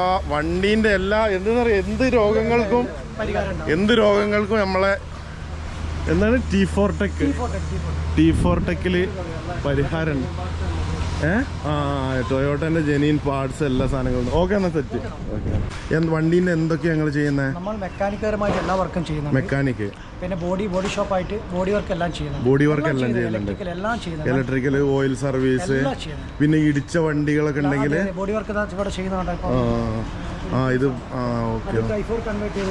ആ വണ്ടീന്റെ എല്ലാ എന്താ പറയുക എന്ത് രോഗങ്ങൾക്കും എന്ത് രോഗങ്ങൾക്കും നമ്മളെ എന്താണ്? T for tech T for ടെക്കിൽ പരിഹാരം ഏ? ആ ടൊയോട്ടന്റെ ജെനീൻ പാർട്സ് എല്ലാ സാധനങ്ങളും. ഓക്കെ എന്നാ സെറ്റ്. ഓക്കെ. വണ്ടീന്റെ എന്തൊക്കെയാ ഞങ്ങൾ ചെയ്യുന്നത് നമ്മൾ മെക്കാനിക്കർമായിട്ട് എല്ലാ വർക്കും ചെയ്യുന്നത് മെക്കാനിക്ക്. പിന്നെ ബോഡി ബോഡി ഷോപ്പ് ആയിട്ട് ബോഡി വർക്ക് എല്ലാം ചെയ്യുന്നത് ബോഡി വർക്ക് എല്ലാം ചെയ്യുന്നുണ്ട്. ഇലക്ട്രിക്കൽ എല്ലാം ചെയ്യുന്നുണ്ട്. ഇലക്ട്രിക്കൽ ഓയിൽ സർവീസ് പിന്നെ ഇടിച്ച വണ്ടികളൊക്കെ ഉണ്ടെങ്കിൽ ബോഡി വർക്ക് ഇവിടെ ചെയ്യുന്നുണ്ട് ആ ഇത് ആ ഓക്കെ. കൺവേർട്ട് ചെയ്ത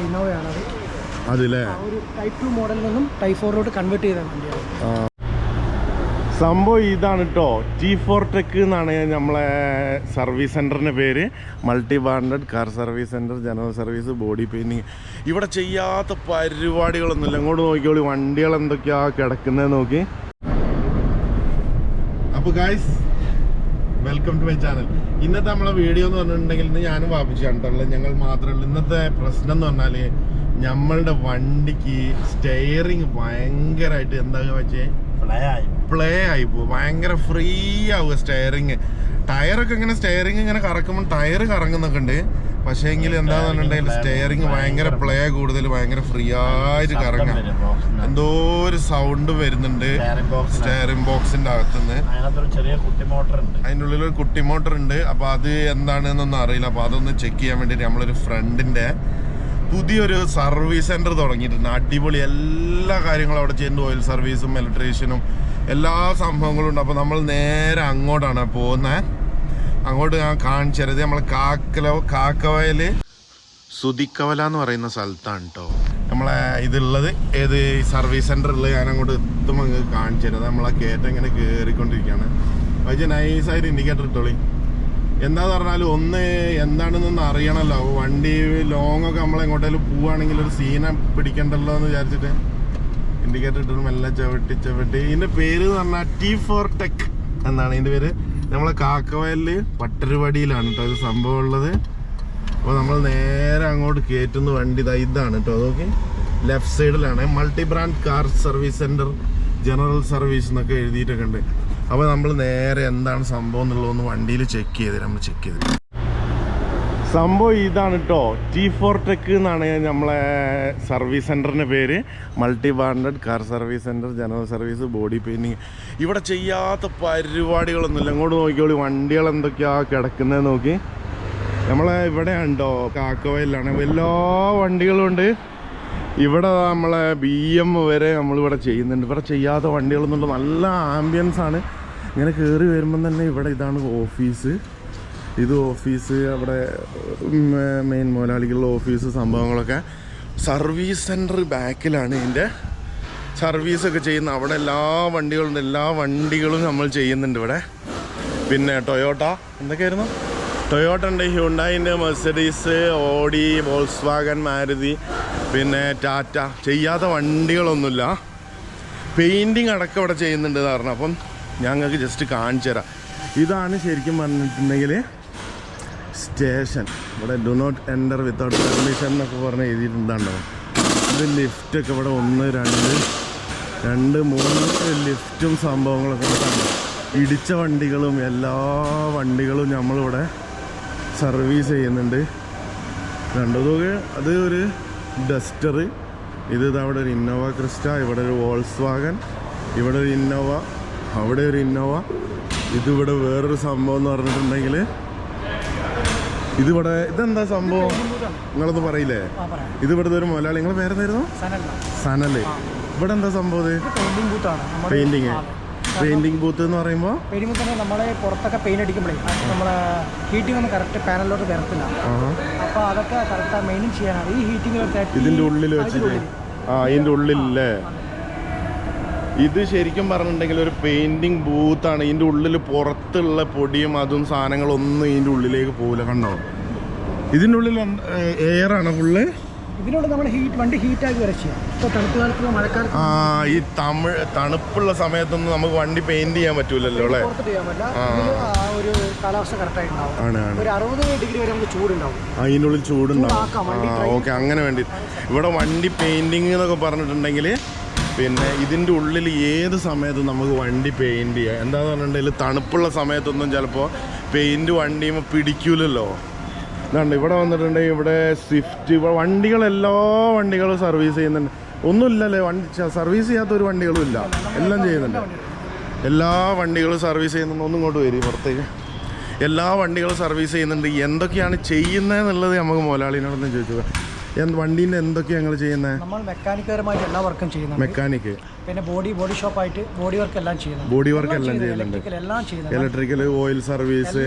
ഒരു ടൈപ്പ് ടു മോഡലിൽ നിന്നും ടൈപ്പ് ഫോറിലോട്ട് കൺവേർട്ട് ചെയ്ത വണ്ടിയാണ്. സംഭവം ഇതാണ് കേട്ടോ ടി ഫോർ ടെക് എന്നാണ് നമ്മളെ സർവീസ് സെന്ററിന്റെ പേര്. Multi branded car service centre general service body painting ഇവിടെ ചെയ്യാത്ത പരിപാടികളൊന്നുമില്ല. ഇങ്ങോട്ട് നോക്കിയോളി വണ്ടികൾ എന്തൊക്കെയാ കിടക്കുന്നത് നോക്കി. അപ്പോൾ guys welcome to my channel ഇന്നത്തെ നമ്മളെ വീഡിയോ എന്ന് പറഞ്ഞിട്ടുണ്ടെങ്കിൽ ഇന്ന് ഞാനും വാപ്പിച്ചു കണ്ടുള്ള ഞങ്ങൾ മാത്രമല്ല ഇന്നത്തെ പ്രശ്നം എന്ന് പറഞ്ഞാൽ നമ്മളുടെ വണ്ടിക്ക് സ്റ്റെയറിങ് ഭയങ്കരമായിട്ട് എന്താ വെച്ചേ? പ്ലേ ആയി. പോകും ഭയങ്കര ഫ്രീ ആവുക സ്റ്റെയറിങ് ടയറൊക്കെ ഇങ്ങനെ സ്റ്റെയറിങ് ഇങ്ങനെ കറക്കുമ്പോൾ ടയർ കറങ്ങുന്നൊക്കെ ഉണ്ട്. പക്ഷേ എങ്കിൽ എന്താന്ന് പറഞ്ഞിട്ടുണ്ടെങ്കിൽ സ്റ്റെയറിങ് ഭയങ്കര പ്ലേ കൂടുതൽ ഭയങ്കര ഫ്രീ ആയിട്ട് കറങ്ങാം. എന്തോ ഒരു സൗണ്ട് വരുന്നുണ്ട്. സ്റ്റെയറിംഗ് ബോക്സിന്റെ അകത്തുനിന്ന്. അതിന്റെ ഉള്ളിൽ ഒരു കുട്ടി മോട്ടർ ഉണ്ട്. അപ്പൊ അത് എന്താണെന്നൊന്നും അറിയില്ല. അപ്പൊ അതൊന്ന് ചെക്ക് ചെയ്യാൻ വേണ്ടിയിട്ട് നമ്മളൊരു ഫ്രണ്ടിന്റെ പുതിയൊരു സർവീസ് സെന്റർ തുടങ്ങിയിട്ടുണ്ട്. അടിപൊളി എല്ലാ കാര്യങ്ങളും അവിടെ ചെയ്യുന്നുണ്ട്. ഓയിൽ സർവീസും ഇലക്ട്രീഷ്യനും എല്ലാ സംഭവങ്ങളും ഉണ്ട്. അപ്പോൾ നമ്മൾ നേരെ അങ്ങോട്ടാണ് പോകുന്നത് അങ്ങോട്ട് ഞാൻ കാണിച്ചു നമ്മൾ കാക്കല കാക്കവയൽ സുതിക്കവല എന്ന് പറയുന്ന സ്ഥലത്താണ് കേട്ടോ നമ്മളെ ഇതുള്ളത്. ഏത് സർവീസ് സെന്റർ ഉള്ളത് ഞാൻ അങ്ങോട്ട് എത്തുമ്പോൾ കാണിച്ചു തരാം നമ്മളെ കയറ്റം ഇങ്ങനെ കയറിക്കൊണ്ടിരിക്കുകയാണ് പക്ഷേ നൈസായിട്ട് ഇൻഡിക്കേറ്റർ ഇട്ടോളി. എന്താന്ന് പറഞ്ഞാൽ ഒന്ന് എന്താണെന്നൊന്ന് അറിയണമല്ലോ വണ്ടി ലോങ് ഒക്കെ നമ്മൾ എങ്ങോട്ടേലും പോവുകയാണെങ്കിൽ ഒരു സീന പിടിക്കണ്ടല്ലോ എന്ന് വിചാരിച്ചിട്ട് ഇൻഡിക്കേറ്റർ ഇട്ടിട്ട് മെല്ലെ ചവിട്ടി ചവിട്ടി. ഇതിന്റെ പേര് എന്ന് പറഞ്ഞാൽ ടി ഫോർ ടെക് എന്നാണ്. ഇതിന്റെ പേര് നമ്മളെ കാക്കവയലിൽ പട്ടരുപടിയിലാണ് കേട്ടോ ഇത് സംഭവം ഉള്ളത്. അപ്പോൾ നമ്മൾ നേരെ അങ്ങോട്ട് കയറ്റുന്ന വണ്ടി ഇതാ ഇതാണ് കേട്ടോ അതൊക്കെ ലെഫ്റ്റ് സൈഡിലാണ് multi brand car service centre general service എന്നൊക്കെ എഴുതിയിട്ടൊക്കെ ഉണ്ട്. അപ്പോൾ നമ്മൾ നേരെ എന്താണ് സംഭവം എന്നുള്ളതൊന്ന് വണ്ടിയിൽ ചെക്ക് ചെയ്ത് നമ്മൾ ചെക്ക് ചെയ്ത്. സംഭവം ഇതാണ് കേട്ടോ ടി ഫോർ ടെക് എന്നാണ് നമ്മളെ സർവീസ് സെന്ററിന്റെ പേര്. Multi branded car service centre general service body painting ഇവിടെ ചെയ്യാത്ത പരിപാടികളൊന്നുമില്ല. ഇങ്ങോട്ട് നോക്കിയോളി വണ്ടികൾ എന്തൊക്കെയാണ് കിടക്കുന്നത് നോക്കി. നമ്മളെ ഇവിടെയാണ് കേട്ടോ കാക്കവയലാണ് എല്ലാ വണ്ടികളും ഉണ്ട്. ഇവിടെ നമ്മളെ ബി എം വരെ നമ്മളിവിടെ ചെയ്യുന്നുണ്ട്. ഇവിടെ ചെയ്യാത്ത വണ്ടികളൊന്നുമില്ല. നല്ല ആംബിയൻസാണ് ആണ്. ഇങ്ങനെ കയറി വരുമ്പം തന്നെ ഇവിടെ ഇതാണ് ഓഫീസ്. ഇത് ഓഫീസ് അവിടെ മെയിൻ മുതലാളികളുടെ ഓഫീസ് സംഭവങ്ങളൊക്കെ. സർവീസ് സെന്റർ ബാക്കിലാണ് ഇതിന്റെ സർവീസൊക്കെ ചെയ്യുന്ന അവിടെ എല്ലാ വണ്ടികളുണ്ട് എല്ലാ വണ്ടികളും നമ്മൾ ചെയ്യുന്നുണ്ട് ഇവിടെ. പിന്നെ ടൊയോട്ട എന്തൊക്കെയായിരുന്നു? ടൊയോട്ട ഉണ്ട് ഹ്യുണ്ടായിന്റെ Mercedes Audi Volkswagen Maruti പിന്നെ ടാറ്റ ചെയ്യാത്ത വണ്ടികളൊന്നുമില്ല. പെയിന്റിങ് അടക്കം ഇവിടെ ചെയ്യുന്നുണ്ട് എന്ന് പറഞ്ഞു. അപ്പം ഞങ്ങൾക്ക് ജസ്റ്റ് കാണിച്ചു തരാം. ഇതാണ് ശരിക്കും പറഞ്ഞിട്ടുണ്ടെങ്കിൽ സ്റ്റേഷൻ ഇവിടെ do not enter without permission എന്നൊക്കെ പറഞ്ഞ് എഴുതിയിട്ടുണ്ടാണ്ടോ ഇത് ലിഫ്റ്റൊക്കെ ഇവിടെ ഒന്ന് രണ്ട് രണ്ട് മൂന്ന് ലിഫ്റ്റും സംഭവങ്ങളൊക്കെ ഉണ്ടാകും ഇടിച്ച വണ്ടികളും എല്ലാ വണ്ടികളും നമ്മളിവിടെ സർവീസ് ചെയ്യുന്നുണ്ട്. രണ്ടതൊക്കെ അത് ഒരു ഡസ്റ്റർ ഇത് ഇതാ അവിടെ ഒരു ഇന്നോവ ക്രിസ്റ്റ ഇവിടെ ഒരു വോൾസ് വാഗൻ ഇവിടെ ഒരു ഇന്നോവ അവിടെ ഒരു ഇന്നോവ. ഇതിവിടെ വേറൊരു സംഭവം എന്ന് പറഞ്ഞിട്ടുണ്ടെങ്കിൽ ഇതിവിടെ ഇതെന്താ സംഭവം? നിങ്ങളത് പറയില്ലേ? ഇതിവിടെ ഒരു മുതലാളി നിങ്ങൾ പേരെന്തായിരുന്നു? സനൽ. ഇവിടെ എന്താ സംഭവം പെയിന്റിംഗ് പെയിന്റിങ് പെയിന്റിങ് ബൂത്ത് എന്ന് പറയുമ്പോൾ പെയിന്റിംഗ് ബൂത്ത് നമ്മളെ പുറത്തൊക്കെ പെയിന്റ് അടിക്കുമ്പോഴേ നമ്മളെ ഹീറ്റിംഗ് ഒന്നും കറക്റ്റ് പാനലിലോട്ട് വരത്തില്ല. അപ്പൊ അപ്പോൾ അതൊക്കെ കറക്റ്റ് മെയിൻ ചെയ്യാനാണ്. ഈ ഹീറ്റിംഗ് ഇതിന്റെ ഉള്ളിൽ വെച്ചിട്ട്. ആ ഇതിന്റെ ഉള്ളിലല്ലേ ഇത് ശരിക്കും പറഞ്ഞിട്ടുണ്ടെങ്കിൽ ഒരു പെയിന്റിങ് ബൂത്താണ് ഇതിന്റെ ഉള്ളിൽ പുറത്തുള്ള പൊടിയും അതും സാധനങ്ങളൊന്നും ഇതിന്റെ ഉള്ളിലേക്ക് പോകില്ല കണ്ടോ? ഇതിന്റെ ഉള്ളിൽ എയർ ആണ് ഫുള്ള് ഇതിനോട് നമ്മൾ ഹീറ്റ് വണ്ടി ഹീറ്റാക്കി വരെ ചെയ്യാം ഇപ്പോൾ തണുപ്പ് കാലത്ത് മഴക്കാലത്ത് ആ ഈ തമിഴ് തണുപ്പുള്ള സമയത്തൊന്നും നമുക്ക് വണ്ടി പെയിന്റ് ചെയ്യാൻ പറ്റൂലല്ലോ അല്ലേ? ചെയ്യാൻ പറ്റില്ല. ഒരു കാലാവസ്ഥ ഉണ്ടാവും ഒരു അറുപത് ഡിഗ്രി വരെ നമുക്ക് ചൂടുണ്ടാവും. അതിന്റെ ഉള്ളിൽ ചൂടുണ്ടാവും. ഓക്കെ അങ്ങനെ വേണ്ടി. ഇവിടെ വണ്ടി പെയിന്റിങ് എന്നൊക്കെ പറഞ്ഞിട്ടുണ്ടെങ്കിൽ പിന്നെ ഇതിന്റെ ഉള്ളിൽ ഏത് സമയത്തും നമുക്ക് വണ്ടി പെയിന്റ് ചെയ്യാം. എന്താന്ന് പറഞ്ഞിട്ടുണ്ടെങ്കിൽ തണുപ്പുള്ള സമയത്തൊന്നും ചിലപ്പോൾ പെയിന്റ് വണ്ടിയുമ്പോൾ പിടിക്കൂലല്ലോ. ഇതാണ്ട് ഇവിടെ വന്നിട്ടുണ്ടെങ്കിൽ ഇവിടെ സ്വിഫ്റ്റ് ഇവിടെ വണ്ടികൾ എല്ലാ വണ്ടികളും സർവീസ് ചെയ്യുന്നുണ്ട്. ഒന്നുമില്ലല്ലേ വണ്ടി സർവീസ് ചെയ്യാത്ത ഒരു വണ്ടികളും ഇല്ല. എല്ലാം ചെയ്യുന്നുണ്ട്. എല്ലാ വണ്ടികളും സർവീസ് ചെയ്യുന്നുണ്ട്. ഒന്നും ഇങ്ങോട്ട് വരും പുറത്തേക്ക്. എല്ലാ വണ്ടികളും സർവീസ് ചെയ്യുന്നുണ്ട്. എന്തൊക്കെയാണ് ചെയ്യുന്നതെന്നുള്ളത് നമുക്ക് മുതലാളിനോടൊന്നും ചോദിച്ചു വണ്ടീന്റെ എന്തൊക്കെയാണ് ഞങ്ങൾ ചെയ്യുന്നത് നമ്മൾ മെക്കാനിക്കപരമായിട്ട് എല്ലാ വർക്കും ചെയ്യുന്നത് മെക്കാനിക് പിന്നെ ബോഡി ബോഡി ഷോപ്പ് ആയിട്ട് ബോഡി വർക്ക് എല്ലാം ചെയ്യുന്നത് ബോഡി വർക്ക് എല്ലാം ചെയ്യുന്നുണ്ട്. എല്ലാം ചെയ്യുന്നുണ്ട് ഇലക്ട്രിക്കൽ ഓയിൽ സർവീസ്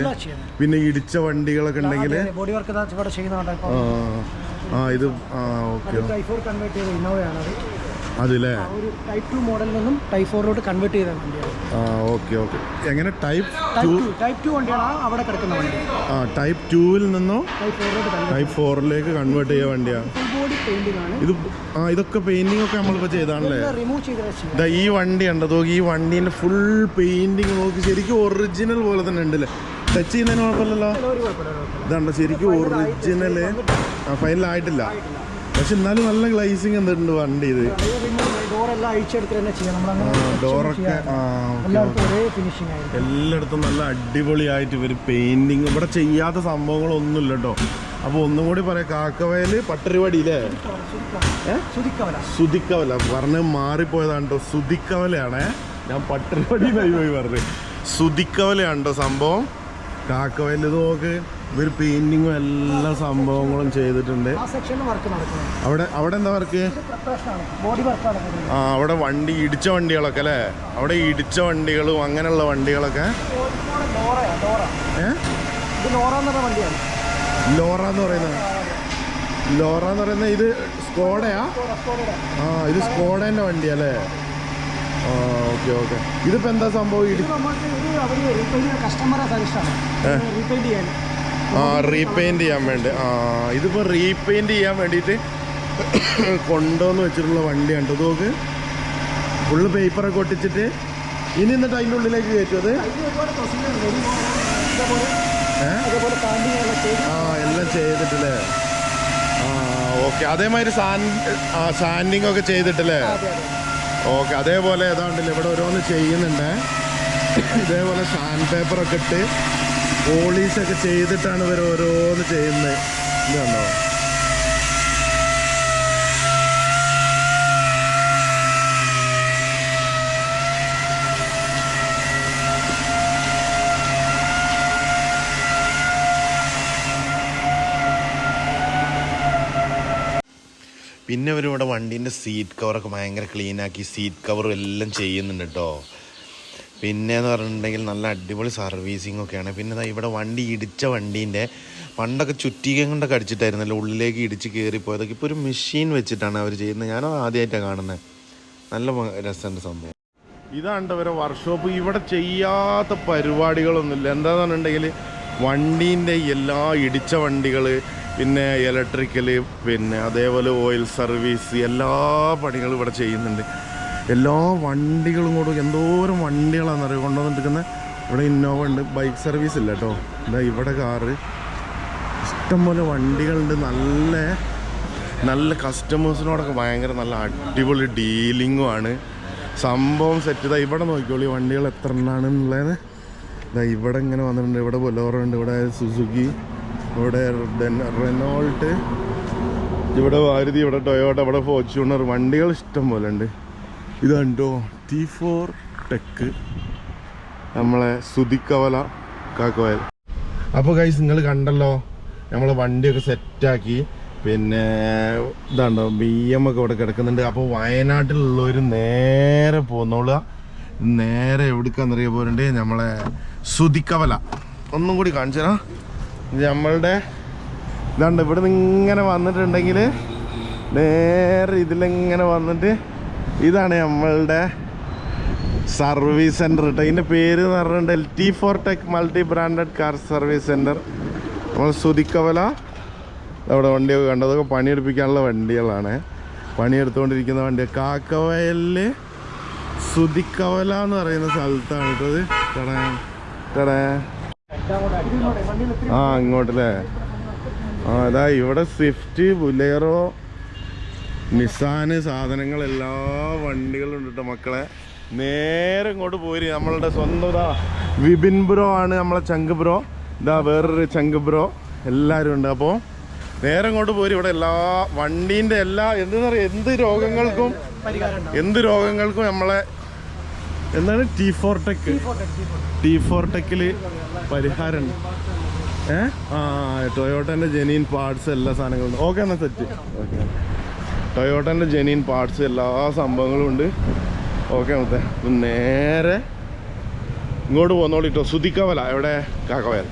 പിന്നെ ഇടിച്ച വണ്ടികളൊക്കെ ഉണ്ടെങ്കിൽ ബോഡി വർക്ക് ഇവിടെ ചെയ്യുന്നുണ്ട്. ആ ആ ഇത് ആ ഓക്കെ. കൺവേർട്ട് ചെയ്ത ഇന്നോവയാണ് അതില്ലേ ടൈപ്പ് ടു മോഡലിൽ നിന്നും ടൈപ്പ് ഫോറിലോട്ട് കൺവേർട്ട് ചെയ്ത വണ്ടിയാണ്. ആ ഓക്കെ ഓക്കെ എങ്ങനെ? ടൈപ്പ് ടു ടൈപ്പ് ടു വണ്ടിയാണ് അവിടെ കിടക്കുന്ന വണ്ടി. ആ ടൈപ്പ് ടൂവിൽ നിന്നോ? ടൈപ്പ് ഫോറിലോട്ട് ടൈപ്പ് ഫോറിലേക്ക് കൺവേർട്ട് ചെയ്ത വണ്ടിയാണ് പെയിന്റിംഗ് ഇത് ആ ഇതൊക്കെ പെയിന്റിംഗ് ഒക്കെ നമ്മളിപ്പോൾ ചെയ്താണല്ലേ? ഇതാ ഈ വണ്ടി ഉണ്ട് നോക്കി ഈ വണ്ടീന്റെ ഫുൾ പെയിന്റിങ് നോക്കി. ശരിക്കും ഒറിജിനൽ പോലെ തന്നെ ഉണ്ടല്ലേ? ടച്ച് ചെയ്യുന്നതിന് കുഴപ്പമില്ലല്ലോ? ഇതാണ്ട് ശരിക്കും ഒറിജിനൽ ആ ഫൈനലായിട്ടില്ല പക്ഷെ എന്നാലും നല്ല ഗ്ലൈസിങ് എന്തുണ്ട് വണ്ടി ഇത്? ഡോറെല്ലാം അഴിച്ചെടുത്ത് തന്നെ ചെയ്യാം. നമ്മളങ്ങനെ ഡോറൊക്കെ ആ ഓക്കെ എല്ലാവർക്കും ഒരേ ഫിനിഷിംഗ് ആയിരിക്കും. എല്ലായിടത്തും നല്ല അടിപൊളിയായിട്ട് ഇവർ പെയിന്റിങ് ഇവിടെ ചെയ്യാത്ത സംഭവങ്ങളൊന്നുമില്ല കേട്ടോ അപ്പോൾ ഒന്നും കൂടി പറയാം കാക്കവയൽ പട്ടരുവടിയില്ലേ? സുതിക്കവല സുതിക്കവല. പറഞ്ഞ് മാറിപ്പോയതാണ് കേട്ടോ സുതിക്കവലയാണേ. ഞാൻ പട്ടരുവടി പോയി പറഞ്ഞു. സുതിക്കവലയാണ് കേട്ടോ സംഭവം. കാക്കവയൽ ഇത് നോക്ക്. ഇവർ പെയിന്റിങ്ങും എല്ലാ സംഭവങ്ങളും ചെയ്തിട്ടുണ്ട്. അവിടെ അവിടെ എന്താ വർക്ക് ആ അവിടെ വണ്ടി ഇടിച്ച വണ്ടികളൊക്കെ അല്ലേ? അവിടെ ഇടിച്ച വണ്ടികളും അങ്ങനെയുള്ള വണ്ടികളൊക്കെ? ലോറ. എന്ന് പറയുന്നത്. ലോറ എന്ന് പറയുന്നത് ഇത് സ്കോഡയാ? ആ ഇത് സ്കോഡേന്റെ വണ്ടിയല്ലേ ഓക്കെ ഓക്കെ. ഇതിപ്പോ എന്താ സംഭവം? കസ്റ്റമറെ സജസ്റ്റ് അവർ റീപെയിന്റ് സജഷനാണ് റീപെയിന്റ് ചെയ്യാൻ ആ വേണ്ടി. ആ ഇതിപ്പോൾ റീപെയിന്റ് ചെയ്യാൻ വേണ്ടിയിട്ട് കൊണ്ടുവന്ന് വെച്ചിട്ടുള്ള വണ്ടിയാണ് ഇത് നോക്ക് ഫുള്ള് പേപ്പറൊക്കെ ഒട്ടിച്ചിട്ട് ഇനി എന്നിട്ട് അതിന്റെ ഉള്ളിലേക്ക് കയറ്റും അത്? ഇത് ഒരുപാട് പ്രൊസീജിയർ ഉണ്ട് ഇതേപോലെ ഏ? അതേപോലെ പാൻഡിങ് എല്ലാം ചെയ്ത് ആ എല്ലാം ചെയ്തിട്ടില്ലേ? ആ ഓക്കെ അതേമാതിരി സാൻ ആ സാൻഡിങ് ഒക്കെ ചെയ്തിട്ടില്ലേ? ഓക്കെ അതേപോലെ ഏതാണ്ടില്ല ഇവിടെ ഓരോന്ന് ചെയ്യുന്നുണ്ട്. ഇതേപോലെ സാൻഡ് പേപ്പറൊക്കെ ഇട്ട് പോളീസൊക്കെ ചെയ്തിട്ടാണ് ഇവർ ഓരോന്ന് ചെയ്യുന്നത് ഇത് കണ്ടോ? പിന്നെ അവരിവിടെ വണ്ടീന്റെ സീറ്റ് കവറൊക്കെ ഭയങ്കര ക്ലീനാക്കി സീറ്റ് കവറും എല്ലാം ചെയ്യുന്നുണ്ട് കേട്ടോ പിന്നെ എന്ന് പറഞ്ഞിട്ടുണ്ടെങ്കിൽ നല്ല അടിപൊളി സർവീസിങ് ഒക്കെയാണ്. പിന്നെ ഇവിടെ വണ്ടി ഇടിച്ച വണ്ടീന്റെ പണ്ടൊക്കെ ചുറ്റികം കൊണ്ടൊക്കെ അടിച്ചിട്ടായിരുന്നല്ലോ ഉള്ളിലേക്ക് ഇടിച്ച് കയറിപ്പോയതൊക്കെ ഇപ്പോൾ ഒരു മെഷീൻ വെച്ചിട്ടാണ് അവർ ചെയ്യുന്നത്. ഞാനത് ആദ്യമായിട്ടാണ് കാണുന്നത് നല്ല രസമുണ്ട് സംഭവം. ഇതാണ് ഇവരെ വർക്ക്ഷോപ്പ് ഇവിടെ ചെയ്യാത്ത പരിപാടികളൊന്നുമില്ല. എന്താണെന്ന് പറഞ്ഞിട്ടുണ്ടെങ്കിൽ വണ്ടീന്റെ എല്ലാ ഇടിച്ച വണ്ടികൾ പിന്നെ ഇലക്ട്രിക്കൽ പിന്നെ അതേപോലെ ഓയിൽ സർവീസ് എല്ലാ പണികളും ഇവിടെ ചെയ്യുന്നുണ്ട്. എല്ലാ വണ്ടികളും കൂടെ എന്തോരം വണ്ടികളാണെന്ന് അറിയാം കൊണ്ടുവന്നിട്ടിരിക്കുന്നത് ഇവിടെ ഇന്നോവ ഉണ്ട്. ബൈക്ക് സർവീസ് ഇല്ല കേട്ടോ എന്താ ഇവിടെ കാറ്. ഇഷ്ടംപോലെ വണ്ടികളുണ്ട്. നല്ല നല്ല കസ്റ്റമേഴ്സിനോടൊക്കെ ഭയങ്കര നല്ല അടിപൊളി ഡീലിങ്ങും ആണ്. സംഭവം സെറ്റ് ഇതാ ഇവിടെ നോക്കിക്കോളി. വണ്ടികൾ എത്ര എണ്ണാണ് എന്നുള്ളത്. ഇതാ ഇവിടെ ഇങ്ങനെ വന്നിട്ടുണ്ട്. ഇവിടെ ബൊലോറോ ഉണ്ട്. ഇവിടെ സുസുക്കി ഇവിടെ റെനോൾട്ട് ഇവിടെ വാരുതി ഇവിടെ ടൊയോട്ട ഇവിടെ ഫോർച്യൂണർ വണ്ടികൾ ഇഷ്ടം പോലെ ഉണ്ട്. ഇത് കണ്ടോ ടി ഫോർ ടെക്ക് നമ്മളെ സുതിക്കവല കാക്കോയൽ അപ്പോൾ കൈസ് നിങ്ങൾ കണ്ടല്ലോ നമ്മൾ വണ്ടിയൊക്കെ സെറ്റാക്കി. പിന്നെ ഇതാണ്ടോ ബി എം ഒക്കെ ഇവിടെ കിടക്കുന്നുണ്ട്. അപ്പോൾ വയനാട്ടിലുള്ളവർ നേരെ പോന്നോളുക. നേരെ എവിടുക്കാന്നറിയ പോരണ്ടേ? നമ്മളെ സുതിക്കവല. ഒന്നും കൂടി കാണിച്ചു നമ്മളുടെ ഇതാണ്ട് ഇവിടെ നിന്ന് ഇങ്ങനെ വന്നിട്ടുണ്ടെങ്കിൽ നേരെ ഇതിലിങ്ങനെ വന്നിട്ട് ഇതാണ് നമ്മളുടെ സർവീസ് സെന്റർ കേട്ടോ ഇതിന്റെ പേര് എന്ന് പറഞ്ഞിട്ടുണ്ട് L T four tech multi branded car service centre നമ്മൾ സുതിക്കവല അവിടെ വണ്ടിയൊക്കെ കണ്ടതൊക്കെ പണിയെടുപ്പിക്കാനുള്ള വണ്ടികളാണ്. പണിയെടുത്തുകൊണ്ടിരിക്കുന്ന വണ്ടി കാക്കവയലിൽ സുതിക്കവല എന്ന് പറയുന്ന സ്ഥലത്താണ് കേട്ടത് ടടേ, ടടേ. ആ ഇങ്ങോട്ടല്ലേ? ആ അതാ ഇവിടെ സ്വിഫ്റ്റ് ബുലേറോ നിസാന് സാധനങ്ങൾ എല്ലാ വണ്ടികളും ഉണ്ട് കേട്ടോ മക്കളെ. നേരെ ഇങ്ങോട്ട് പോര്. നമ്മളുടെ സ്വന്തം ഇതാ വിപിൻ ബ്രോ ആണ് നമ്മളെ ചങ്ക് ബ്രോ. ഇതാ വേറൊരു ചങ്ക് ബ്രോ. എല്ലാവരും ഉണ്ട്. അപ്പോൾ നേരെ ഇങ്ങോട്ട് പോരും. ഇവിടെ എല്ലാ വണ്ടീന്റെ എല്ലാ എന്തെന്ന് പറയുക എന്ത് രോഗങ്ങൾക്കും എന്ത് രോഗങ്ങൾക്കും നമ്മളെ എന്താണ്? T four tech T four ടെക്കിൽ പരിഹാരം. ഏ? ആ ടൊയോട്ടന്റെ ജെനീൻ പാർട്സ് എല്ലാ സാധനങ്ങളും ഓക്കെ എന്നാൽ സെറ്റ് ഓക്കെ ടൊയോട്ടന്റെ ജെനീൻ പാർട്സ് എല്ലാ സംഭവങ്ങളും ഉണ്ട്. ഓക്കെ മുത്തേ. നേരെ ഇങ്ങോട്ട് പോന്നോളിട്ടോ. സുതിക്കവല എവിടെ? കാക്കവയൽ.